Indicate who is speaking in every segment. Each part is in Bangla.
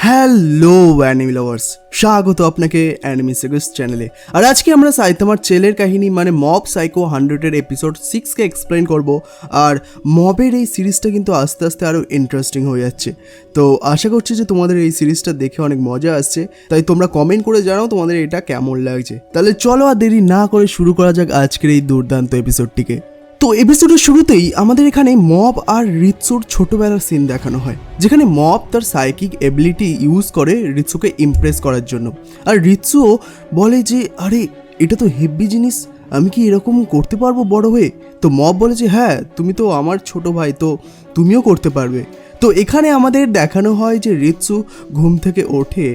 Speaker 1: হ্যালো অ্যানিমি লাভার্স স্বাগত আপনাকে অ্যানিমি সেগুস চ্যানেলে আর আজকে আমরা সাইতামার ছেলের কাহিনী মানে মব সাইকো হান্ড্রেডের এপিসোড সিক্সকে এক্সপ্লেন করব। আর মবের এই সিরিজটা কিন্তু আস্তে আস্তে আরও ইন্টারেস্টিং হয়ে যাচ্ছে। তো আশা করছি যে তোমাদের এই সিরিজটা দেখে অনেক মজা আসছে। তাই তোমরা কমেন্ট করে জানাও তোমাদের এটা কেমন লাগছে। তাহলে চলো আর দেরি না করে শুরু করা যাক আজকের এই দুর্দান্ত এপিসোডটিকে তো এপিসোডের শুরুতেই আমাদের এখানে মব আর রিৎসুর ছোটবেলার সিন দেখানো হয়, যেখানে মব তার সাইকিক এবিলিটি ইউজ করে রিৎসুকে ইমপ্রেস করার জন্য। আর রিৎসুও বলে যে, আরে, এটা তো হেভি জিনিস, আমি কি এরকম করতে পারব বড় হয়ে? তো মব বলে যে হ্যাঁ তুমি তো আমার ছোট ভাই, তো তুমিও করতে পারবে। তো এখানে আমাদের দেখানো হয় যে রিৎসু ঘুম থেকে ওঠে,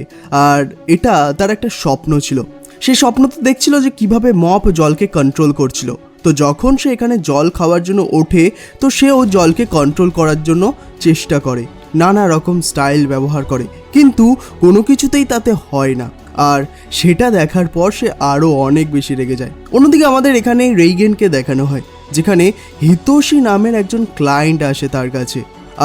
Speaker 1: আর এটা তার একটা স্বপ্ন ছিল। সেই স্বপ্ন তো দেখছিল যে কীভাবে মপ জলকে কন্ট্রোল করছিল। তো যখন সে এখানে জল খাওয়ার জন্য ওঠে, তো সেও জলকে কন্ট্রোল করার জন্য চেষ্টা করে। নানা রকম স্টাইল ব্যবহার করে। কিন্তু কোনো কিছুতেই তাতে হয় না। আর সেটা দেখার পর সে আরও অনেক বেশি রেগে যায়। অন্যদিকে আমাদের এখানে রেইগেনকে দেখানো হয়, যেখানে হিতোষী নামের একজন ক্লায়েন্ট আসে তার কাছে।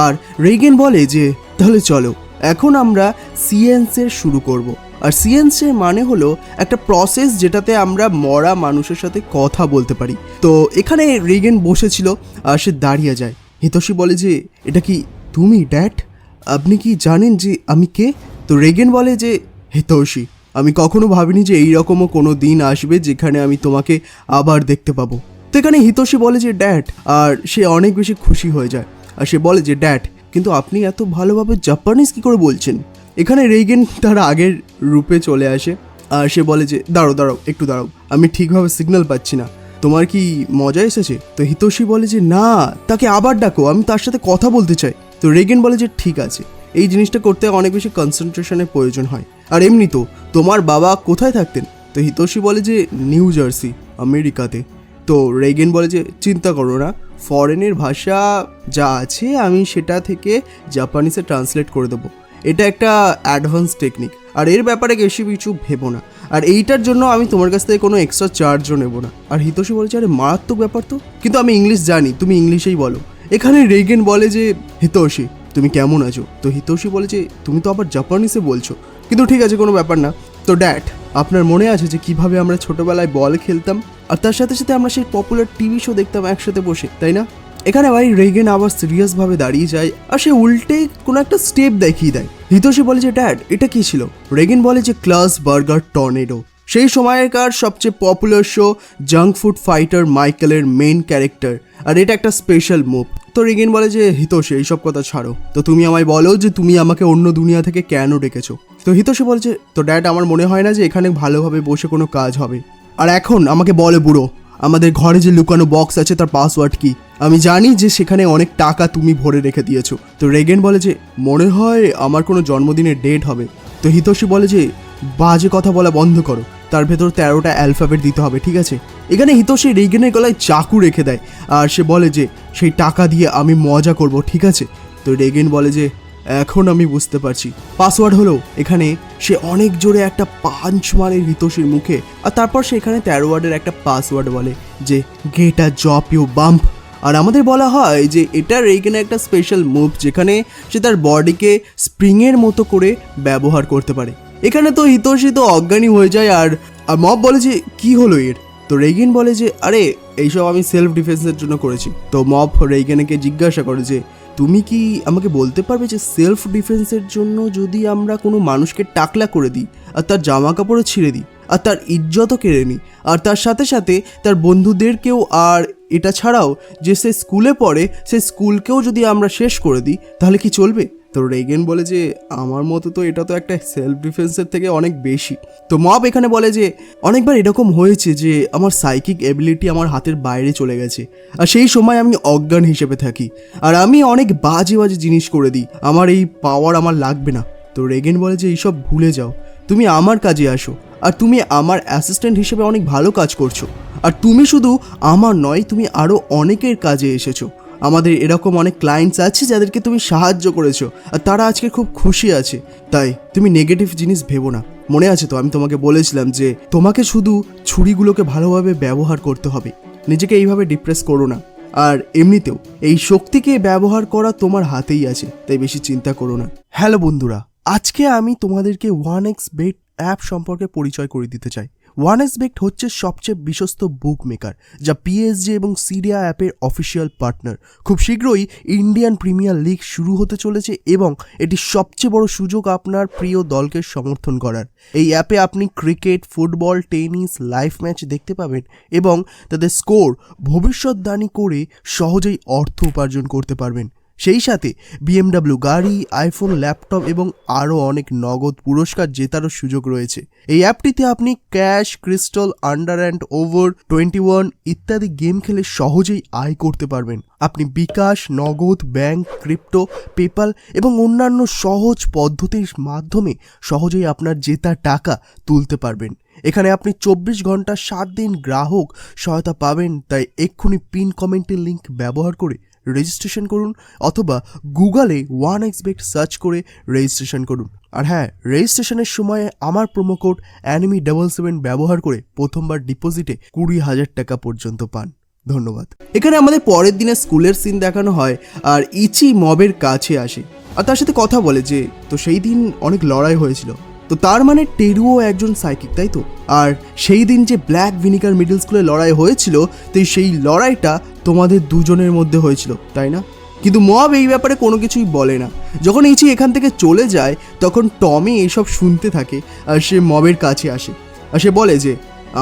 Speaker 1: আর রেইগেন বলে যে, তাহলে চলো, এখন আমরা সিয়েন্সের শুরু করব। আর সিয়েন্সের মানে হলো একটা প্রসেস যেটাতে আমরা মরা মানুষের সাথে কথা বলতে পারি। তো এখানে রেগেন বসেছিল, আর সে দাঁড়িয়ে যায়। হিতোষী বলে যে, এটা কি তুমি, ড্যাড? আপনি কি জানেন যে আমি কে? তো রেগেন বলে যে হিতোষী আমি কখনো ভাবিনি যে এইরকমও কোনো দিন আসবে যেখানে আমি তোমাকে আবার দেখতে পাবো। তো এখানে হিতোষী বলে যে, ড্যাড, আর সে অনেক বেশি খুশি হয়ে যায়। আর সে বলে যে, ড্যাড, কিন্তু আপনি এত ভালোভাবে জাপানিজ কি করে বলছেন? এখানে রেগেন তার আগের রূপে চলে আসে আর সে বলে যে দাঁড়ো দাঁড়াও, একটু দাঁড়াও, আমি ঠিকভাবে সিগন্যাল পাচ্ছি না। তোমার কি মজা এসেছে? তো হিতোষী বলে যে, না, তাকে আবার ডাকো, আমি তার সাথে কথা বলতে চাই। তো রেগেন বলে যে, ঠিক আছে। এই জিনিসটা করতে অনেক বেশি কনসেন্ট্রেশনের প্রয়োজন হয়। আর এমনি তো, তোমার বাবা কোথায় থাকতেন? তো হিতোষী বলে যে, নিউ জার্সি, আমেরিকাতে। তো রেগেন বলে যে, চিন্তা করো না ফরেনের ভাষা যা আছে, আমি সেটা থেকে জাপানিসে ট্রান্সলেট করে দেবো। এটা একটা অ্যাডভান্স টেকনিক আর এর ব্যাপারে বেশি কিছু ভেবো না। আর এইটার জন্য আমি তোমার কাছ থেকে কোনো এক্সট্রা চার্জও নেব না। আর হিতোষী বলেছে, আরে, মারাত্মক ব্যাপার তো। কিন্তু আমি ইংলিশ জানি, তুমি ইংলিশেই বলো। এখানে রেগেন বলে যে, হিতোষী, তুমি কেমন আছো? তো হিতোষী বলে যে, তুমি তো আবার জাপানিসে বলছো। কিন্তু ঠিক আছে, কোনো ব্যাপার না। তো ড্যাট আপনার মনে আছে যে, কীভাবে আমরা ছোটবেলায় বল খেলতাম? আর তার সাথে সাথে আমরা সেই পপুলার টিভি শো দেখতাম একসাথে বসে, তাই না? এখানে ভাই রেগেন আবার সিরিয়াসভাবে দাঁড়িয়ে যায় আর সে উল্টে কোনো একটা স্টেপ দেখিয়ে দেয়। হিতোষী বলে যে, ড্যাড, এটা কি ছিল? রেগেন বলে যে, ক্লাস বার্গার টর্নেডো। সেই সময়কার সবচেয়ে popular show junk food fighter মাইকেলের main character. আর এটা একটা স্পেশাল মুভ। তো রেগেন বলে যে, হিতোষী, এইসব কথা ছাড়ো। তো তুমি আমায় বলো যে, তুমি আমাকে অন্য দুনিয়া থেকে কেন ডেকেছো? তো হিতোষী বলছে তো ড্যাড, আমার মনে হয় না যে, এখানে ভালোভাবে বসে কোনো কাজ হবে। আর এখন আমাকে বলে বুড়ো, আমাদের ঘরে যে লুকানো বক্স আছে, তার পাসওয়ার্ড কি? আমি জানি যে সেখানে অনেক টাকা তুমি ভরে রেখে দিয়েছ। তো রেগেন বলে যে, মনে হয় আমার কোনো জন্মদিনের ডেট হবে। তো হিতোষী বলে যে, বাজে কথা বলা বন্ধ করো। তার ভেতর তেরোটা অ্যালফাবেট দিতে হবে, ঠিক আছে? এখানে হিতোষী রেগেনের গলায় চাকু রেখে দেয় আর সে বলে যে, সেই টাকা দিয়ে আমি মজা করব, ঠিক আছে? তো রেগেন বলে যে, এখন আমি বুঝতে পারছি। পাসওয়ার্ড হলো এখানে সে অনেক জোরে একটা পাঞ্চ মারে ঋতোষীর মুখে। আর তারপর সে এখানে তেরো ওয়ার্ডের একটা পাসওয়ার্ড বলে যে, গেট জব ইউ বাম্প। আর আমাদের বলা হয় যে এটা রেগেনে একটা স্পেশাল মুভ যেখানে সে তার বডিকে স্প্রিংয়ের মতো করে ব্যবহার করতে পারে। এখানে তো হিতোষী তো অজ্ঞানী হয়ে যায় আর আর মব বলে যে, কি হলো এর? তো রেগেন বলে যে, আরে, এইসব আমি সেলফ ডিফেন্সের জন্য করেছি। তো মব রেগেনকে জিজ্ঞাসা করে যে, তুমি কি আমাকে বলতে পারবে যে সেলফ ডিফেন্সের জন্য যদি আমরা কোনো মানুষকে টাকলা করে দিই আর তার জামা কাপড়ও ছিঁড়ে দিই? আর তার ইজ্জতও কেড়ে নিই আর তার সাথে সাথে তার বন্ধুদেরকেও আর এটা ছাড়াও যে সে স্কুলে পড়ে, সে স্কুলকেও যদি আমরা শেষ করে দিই, তাহলে কি চলবে? তো রেগেন বলে যে, আমার মতো তো এটা তো একটা সেলফ ডিফেন্সের থেকে অনেক বেশি। তো মব এখানে বলে যে, অনেকবার এরকম হয়েছে যে, আমার সাইকিক এবিলিটি আমার হাতের বাইরে চলে গেছে। আর সেই সময় আমি অজ্ঞান হিসেবে থাকি। আর আমি অনেক বাজে বাজে জিনিস করে দিই। আমার এই পাওয়ার আমার লাগবে না। তো রেগেন বলে যে, এইসব ভুলে যাও। তুমি আমার কাজে আসো, আর তুমি আমার অ্যাসিস্ট্যান্ট হিসেবে অনেক ভালো কাজ করছ। আর তুমি শুধু আমার নয়, তুমি আরও অনেকের কাজে এসেছ। আমাদের এরকম অনেক ক্লায়েন্টস আছে যাদেরকে তুমি সাহায্য করেছ, আর তারা আজকে খুব খুশি আছে। তাই তুমি নেগেটিভ জিনিস ভেবো না। মনে আছে তো, আমি তোমাকে বলেছিলাম যে তোমাকে শুধু ছুরিগুলোকে ভালোভাবে ব্যবহার করতে হবে। নিজেকে এইভাবে ডিপ্রেস করো না। আর এমনিতেও এই শক্তিকে ব্যবহার করা তোমার হাতেই আছে, তাই বেশি চিন্তা করো না। হ্যালো বন্ধুরা আজকে আমি তোমাদেরকে ওয়ান এক্স বেট অ্যাপ সম্পর্কে পরিচয় করে দিতে চাই। ওয়ান এক্স বেট হচ্ছে সবচেয়ে বিশ্বস্ত বুক মেকার যা পিএসজি এবং সিরিয়া অ্যাপের অফিসিয়াল পার্টনার খুব শীঘ্রই ইন্ডিয়ান প্রিমিয়ার লিগ শুরু হতে চলেছে এবং এটি সবচেয়ে বড় সুযোগ আপনার প্রিয় দলকে সমর্থন করার। এই অ্যাপে আপনি cricket football tennis live match দেখতে পাবেন এবং তাদের স্কোর ভবিষ্যৎবাণী করে সহজেই অর্থ উপার্জন করতে পারবেন। সেই সাথে বিএমডাব্লিউ গাড়ি আইফোন ল্যাপটপ এবং আরও অনেক নগদ পুরস্কার জেতারও সুযোগ রয়েছে। এই অ্যাপটিতে আপনি cash, crystal, under and over twenty one ইত্যাদি গেম খেলে সহজেই আয় করতে পারবেন। আপনি বিকাশ, নগদ, ব্যাংক, ক্রিপ্টো পেপাল এবং অন্যান্য সহজ পদ্ধতির মাধ্যমে সহজেই আপনার জেতা টাকা তুলতে পারবেন। এখানে আপনি চব্বিশ ঘণ্টা সাত দিন গ্রাহক সহায়তা পাবেন, তাই এক্ষুনি পিন কমেন্টের লিঙ্ক ব্যবহার করে রেজিস্ট্রেশন করুন অথবা গুগলে ওয়ান এক্সবেক্ট সার্চ করে রেজিস্ট্রেশন করুন। আর হ্যাঁ রেজিস্ট্রেশনের সময় আমার promo code anime double seven ব্যবহার করে প্রথমবার ডিপোজিটে কুড়ি হাজার টাকা পর্যন্ত পান। ধন্যবাদ। এখানে আমাদের পরের দিনে স্কুলের সিন দেখানো হয় আর ইচি মবের কাছে আসে। আর তার সাথে কথা বলে যে, তো সেই দিন অনেক লড়াই হয়েছিল। তো তার মানে টেরুও একজন সাইকিক তাই তো? আর সেই দিন যে ব্ল্যাক ভিনিগার মিডল স্কুলে লড়াই হয়েছিল, তো সেই লড়াইটা তোমাদের দুজনের মধ্যে হয়েছিল, তাই না? কিন্তু মব এই ব্যাপারে কোনো কিছুই বলে না। যখন ইচি এখান থেকে চলে যায়, তখন টমি এইসব শুনতে থাকে, আর সে মবের কাছে আসে। আর সে বলে যে,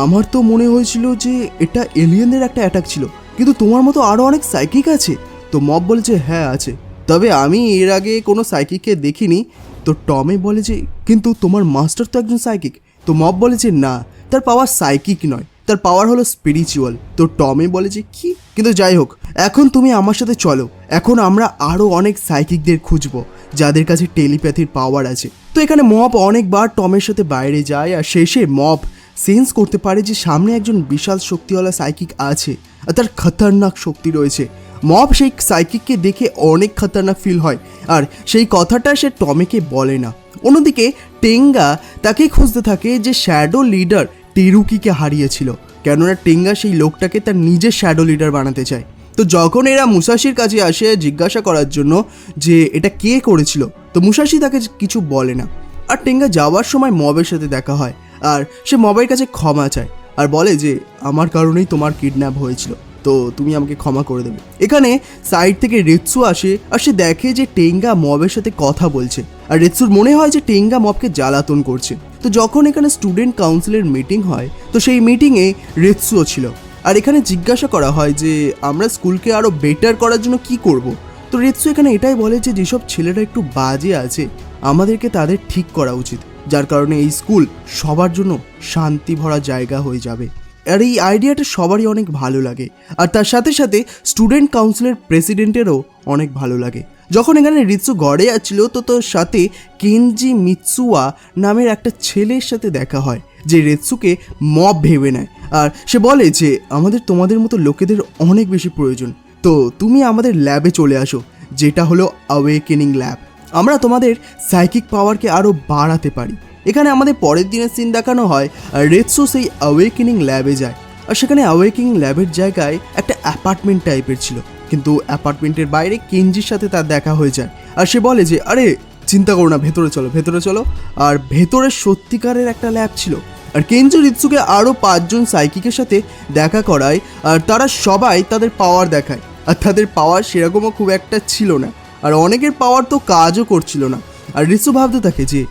Speaker 1: আমার তো মনে হয়েছিল যে এটা এলিয়েনদের একটা অ্যাটাক ছিল, কিন্তু তোমার মতো আরও অনেক সাইকিক আছে? তো মব বলে যে হ্যাঁ আছে। তবে আমি এর আগে কোনো সাইকিককে দেখিনি তো টমে বলে যে, কিন্তু তোমার মাস্টার তো একজন সাইকিক। তো মব বলে যে, না, তার পাওয়ার সাইকিক নয়, তার পাওয়ার হলো স্পিরিচুয়াল তো টমে বলে যে, কি? কিন্তু যাই হোক, এখন তুমি আমার সাথে চলো, এখন আমরা আরও অনেক সাইকিকদের খুঁজবো, যাদের কাছে টেলিপ্যাথির পাওয়ার আছে। তো এখানে মব অনেকবার টমের সাথে বাইরে যায়, আর শেষে মব সেন্স করতে পারে যে, সামনে একজন বিশাল শক্তিওয়ালা সাইকিক আছে, আর তার খতরনাক শক্তি রয়েছে। মব সেই সাইকিককে দেখে অনেক খতরনাক ফিল হয়, আর সেই কথাটা সে টমেকে বলে না। অন্যদিকে টেঙ্গা তাকে খুঁজতে থাকে যে শ্যাডো লিডার টেরুকিকে হারিয়েছিল, কেননা টেঙ্গা সেই লোকটাকে তার নিজের শ্যাডো লিডার বানাতে চায়। তো যখন এরা মুসাশির কাছে আসে জিজ্ঞাসা করার জন্য যে এটা কে করেছিল, তো মুসাশি তাকে কিছু বলে না। আর টেঙ্গা যাওয়ার সময় মবের সাথে দেখা হয়, আর সে মবের কাছে ক্ষমা চায়, আর বলে যে, আমার কারণেই তোমার কিডন্যাপ হয়েছিল। তো তুমি আমাকে ক্ষমা করে দেবে। এখানে সাইড থেকে রেৎসু আসে আর সে দেখে যে টেঙ্গা মবের সাথে কথা বলছে। আর রেৎসুর মনে হয় যে টেঙ্গা মবকে জ্বালাতন করছে। তো যখন এখানে স্টুডেন্ট কাউন্সিলের মিটিং হয়, তো সেই মিটিংয়ে রেৎসুও ছিল। আর এখানে জিজ্ঞাসা করা হয় যে, আমরা স্কুলকে আরও বেটার করার জন্য কি করব? তো রেৎসু এখানে এটাই বলে যে, যেসব ছেলেরা একটু বাজে আছে, আমাদেরকে তাদের ঠিক করা উচিত। যার কারণে এই স্কুল সবার জন্য শান্তি ভরা জায়গা হয়ে যাবে। আর এই আইডিয়াটা সবারই অনেক ভালো লাগে। আর তার সাথে সাথে স্টুডেন্ট কাউন্সিলের প্রেসিডেন্টেরও অনেক ভালো লাগে। যখন এখানে রিৎসু গড়ে যাচ্ছিল তো তোর সাথে কেনজি মিৎসুয়া নামের একটা ছেলের সাথে দেখা হয়, যে রেৎসুকে মব ভেবে নেয়। আর সে বলে যে, আমাদের তোমাদের মতো লোকেদের অনেক বেশি প্রয়োজন। তো তুমি আমাদের ল্যাবে চলে আসো, যেটা হলো অ্যাওয়েকেনিং ল্যাব আমরা তোমাদের সাইকিক পাওয়ারকে আরও বাড়াতে পারি। এখানে আমাদের পরের দিনের সিন দেখানো হয় রেৎসো সেই অ্যাওয়েকেনিং ল্যাবে যায়। আর সেখানে অ্যাওয়েকিং ল্যাবের জায়গায় একটা অ্যাপার্টমেন্ট টাইপের ছিল। কিন্তু অ্যাপার্টমেন্টের বাইরে কেঞ্জির সাথে তার দেখা হয়ে যায়। আর সে বলে যে, আরে, চিন্তা করো না, ভেতরে চলো ভেতরে চলো। আর ভেতরে সত্যিকারের একটা ল্যাব ছিল। আর কেঞ্জি রিৎসুকে আরও পাঁচজন সাইকিকের সাথে দেখা করায়, আর তারা সবাই তাদের পাওয়ার দেখায়। আর তাদের পাওয়ার সেরকমও খুব একটা ছিল না। আর অনেকের পাওয়ার তো কাজও করছিল না। আর রিৎসু ভাবতে থাকে যে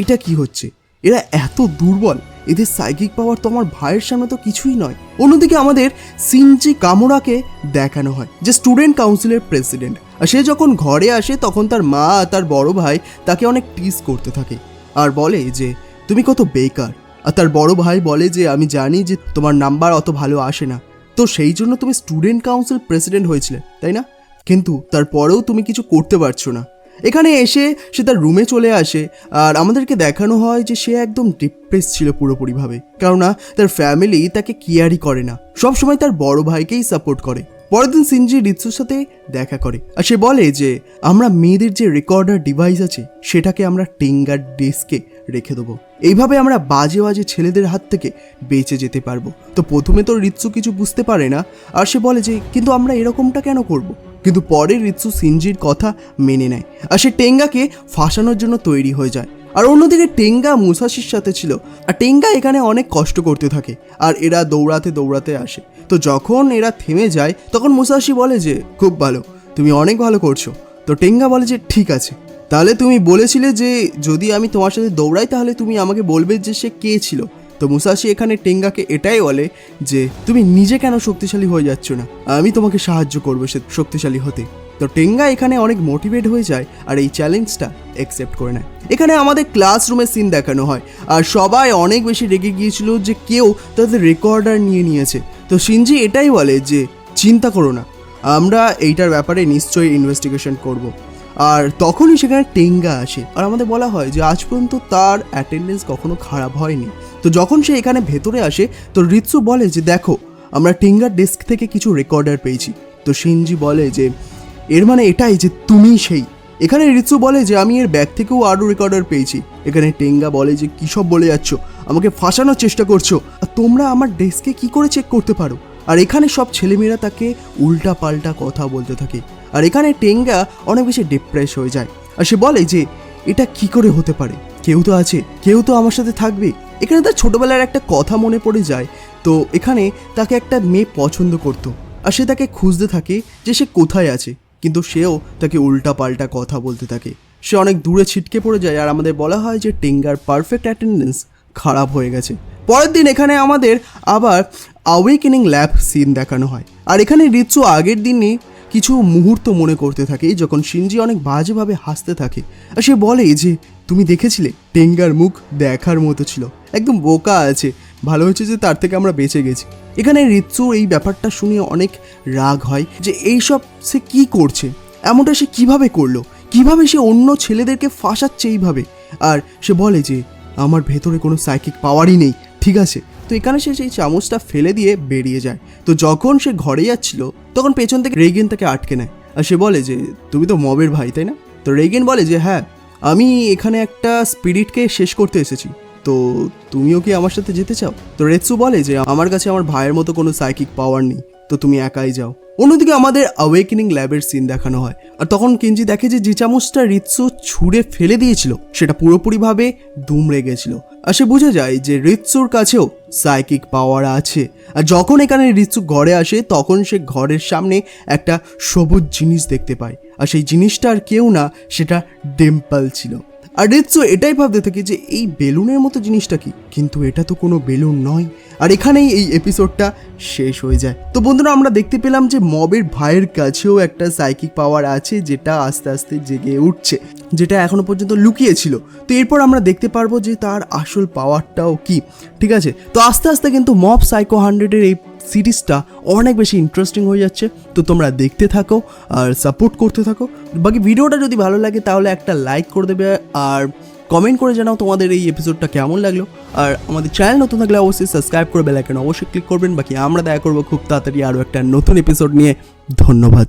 Speaker 1: এটা কি হচ্ছে? এরা এত দুর্বল, এদের সাইকিক পাওয়ার তো আমার ভাইয়ের সামনে তো কিছুই নয়। অন্যদিকে আমাদের সিনজি কামোরাকে দেখানো হয়, যে স্টুডেন্ট কাউন্সিলের প্রেসিডেন্ট আর সে যখন ঘরে আসে, তখন তার মা তার বড় ভাই তাকে অনেক টিস করতে থাকে আর বলে যে, তুমি কত বেকার। আর তার বড় ভাই বলে যে, আমি জানি যে তোমার নাম্বার অত ভালো আসে না। তো সেই জন্য তুমি স্টুডেন্ট কাউন্সিল প্রেসিডেন্ট হয়েছিলে, তাই না? কিন্তু তারপরেও তুমি কিছু করতে পারছ না। এখানে এসে সে তার রুমে চলে আসে। আর আমাদেরকে দেখানো হয় যে সে একদম ডিপ্রেস ছিল পুরোপুরিভাবে। কেননা তার ফ্যামিলি তাকে কেয়ারই করে না। সবসময় তার বড় ভাইকেই সাপোর্ট করে। পরের দিন সিনজি রিৎসুর সাথে দেখা করে। আর সে বলে যে, আমরা মেয়েদের যে রেকর্ডার ডিভাইস আছে, সেটাকে আমরা টেঙ্গার ডেস্কে রেখে দেবো। এইভাবে আমরা বাজে বাজে ছেলেদের হাত থেকে বেঁচে যেতে পারব। তো প্রথমে তো রিৎসু কিছু বুঝতে পারে না। আর সে বলে যে, কিন্তু আমরা এরকমটা কেন করব? কিন্তু পরে রিৎসু সিনজির কথা মেনে নেয় আর সে টেঙ্গাকে ফাঁসানোর জন্য তৈরি হয়ে যায়। আর অন্যদিকে টেঙ্গা মুসাশির সাথে ছিল। আর টেঙ্গা এখানে অনেক কষ্ট করতে থাকে। আর এরা দৌড়াতে দৌড়াতে আসে। তো যখন এরা থেমে যায়, তখন মুসাশি বলে যে, খুব ভালো, তুমি অনেক ভালো করছ। তো টেঙ্গা বলে যে, ঠিক আছে। তাহলে তুমি বলেছিলে যে, যদি আমি তোমার সাথে দৌড়াই, তাহলে তুমি আমাকে বলবে যে, সে কে ছিল। তো মুসাশি এখানে টেঙ্গাকে এটাই বলে যে, তুমি নিজে কেন শক্তিশালী হয়ে যাচ্ছ না? আমি তোমাকে সাহায্য করব সে শক্তিশালী হতে। তো টেঙ্গা এখানে অনেক মোটিভেট হয়ে যায় আর এই চ্যালেঞ্জটা অ্যাকসেপ্ট করে নেয়। এখানে আমাদের ক্লাসরুমের সিন দেখানো হয়। আর সবাই অনেক বেশি রেগে গিয়েছিল যে কেউ তাদের রেকর্ডার নিয়ে নিয়েছে। তো সিনজি এটাই বলে যে, চিন্তা করো না, আমরা এইটার ব্যাপারে নিশ্চয়ই ইনভেস্টিগেশন করব। আর তখনই সেখানে টেঙ্গা আসে। আর আমাদের বলা হয় যে আজ পর্যন্ত তার অ্যাটেন্ডেন্স কখনো খারাপ হয়নি। তো যখন সে এখানে ভেতরে আসে, তো রিৎসু বলে যে, দেখো, আমরা টেঙ্গার ডেস্ক থেকে কিছু রেকর্ডার পেয়েছি। তো সিনজি বলে যে, এর মানে এটাই যে তুমি সেই। এখানে রিৎসু বলে যে, আমি এর ব্যাগ থেকেও আরও রেকর্ডার পেয়েছি। এখানে টেঙ্গা বলে যে, কী সব বলে যাচ্ছ? আমাকে ফাঁসানোর চেষ্টা করছ? আর তোমরা আমার ডেস্কে কি করে চেক করতে পারো? আর এখানে সব ছেলেমেয়েরা তাকে উল্টা পাল্টা কথা বলতে থাকে। আর এখানে টেঙ্গা অনেক বেশি ডিপ্রেস হয়ে যায়। আর সে বলে যে, এটা কি করে হতে পারে? কেউ তো আছে, কেউ তো আমার সাথে থাকবে। এখানে তার ছোটবেলার একটা কথা মনে পড়ে যায়। তো এখানে তাকে একটা মেয়ে পছন্দ করতো। আর সে তাকে খুঁজতে থাকে যে সে কোথায় আছে। কিন্তু সেও তাকে উল্টা পাল্টা কথা বলতে থাকে। সে অনেক দূরে ছিটকে পড়ে যায় আর আমাদের বলা হয় যে, টেঙ্গার পারফেক্ট অ্যাটেন্ডেন্স খারাপ হয়ে গেছে। পরের দিন এখানে আমাদের আবার অ্যাওয়েকেনিং ল্যাব সিন দেখানো হয়। আর এখানে রিচু আগের দিনে কিছু মুহূর্ত মনে করতে থাকে যখন সিনজি অনেক বাজেভাবে হাসতে থাকে। আর সে বলে যে, তুমি দেখেছিলে? টেঙ্গার মুখ দেখার মতো ছিল। একদম বোকা আছে। ভালো হয়েছে যে তার থেকে আমরা বেঁচে গেছি। এখানে রিৎসু এই ব্যাপারটা শুনে অনেক রাগ হয় যে, এইসব সে কি করছে? এমনটা সে কীভাবে করল? কীভাবে সে অন্য ছেলেদেরকে ফাঁসাচ্ছে এইভাবে? আর সে বলে যে, আমার ভেতরে কোনো সাইকিক পাওয়ারই নেই। ঠিক আছে তো এখানে সে সেই চামচটা ফেলে দিয়ে বেরিয়ে যায়। তো যখন সে ঘরে যাচ্ছিল, তখন পেছন থেকে রেগেন তাকে আটকে নেয়। আর সে বলে যে, তুমি তো মবের ভাই, তাই না? তো রেগেন বলে যে হ্যাঁ আমি এখানে একটা স্পিরিটকে শেষ করতে এসেছি। তো তুমিও কি আমার সাথে যেতে চাও? তো রেৎসু বলে যে, আমার কাছে আমার ভাইয়ের মতো কোনো সাইকিক পাওয়ার নেই। তো তুমি একাই যাও। অন্যদিকে আমাদের অ্যাওয়েকেনিং ল্যাবের সিন দেখানো হয়। আর তখন কেঞ্জি দেখে যে যে চামচটা রিৎসু ছুঁড়ে ফেলে দিয়েছিল, সেটা পুরোপুরিভাবে দুমড়ে গেছিল। আর সে বোঝা যায় যে রিৎসুর কাছেও সাইকিক পাওয়ার আছে। আর যখন এখানে রিৎসু ঘরে আসে, তখন সে ঘরের সামনে একটা সবুজ জিনিস দেখতে পায়। আর সেই জিনিসটা আর কেউ না, সেটা ডিম্পল ছিল। আর রিৎসু এটাই ভাবতে থাকে যে এই বেলুনের মতো জিনিসটা কি? কিন্তু এটা তো কোনো বেলুন নয়। আর এখানেই এই এপিসোডটা শেষ হয়ে যায়। তো বন্ধুরা, আমরা দেখতে পেলাম যে মবের ভাইয়ের কাছেও একটা সাইকিক পাওয়ার আছে যেটা আস্তে আস্তে জেগে উঠছে, যেটা এখনও পর্যন্ত লুকিয়ে ছিল তো এরপর আমরা দেখতে পারব যে তার আসল পাওয়ারটাও কি? ঠিক আছে? তো আস্তে আস্তে কিন্তু মব সাইকো হান্ড্রেডের এই সিরিজটা অনেক বেশি ইন্টারেস্টিং হয়ে যাচ্ছে। তো তোমরা দেখতে থাকো আর সাপোর্ট করতে থাকো। বাকি ভিডিওটা যদি ভালো লাগে তাহলে একটা লাইক করে দেবে আর কমেন্ট করে জানাও তোমাদের এই এপিসোডটা কেমন লাগল। আর আমাদের চ্যানেল নতুন থাকলে অবশ্যই সাবস্ক্রাইব করে বেলাইকেন অবশ্যই ক্লিক করবেন। বাকি আমরা দেখা করব খুব তাড়াতাড়ি আরও একটা নতুন এপিসোড নিয়ে। ধন্যবাদ।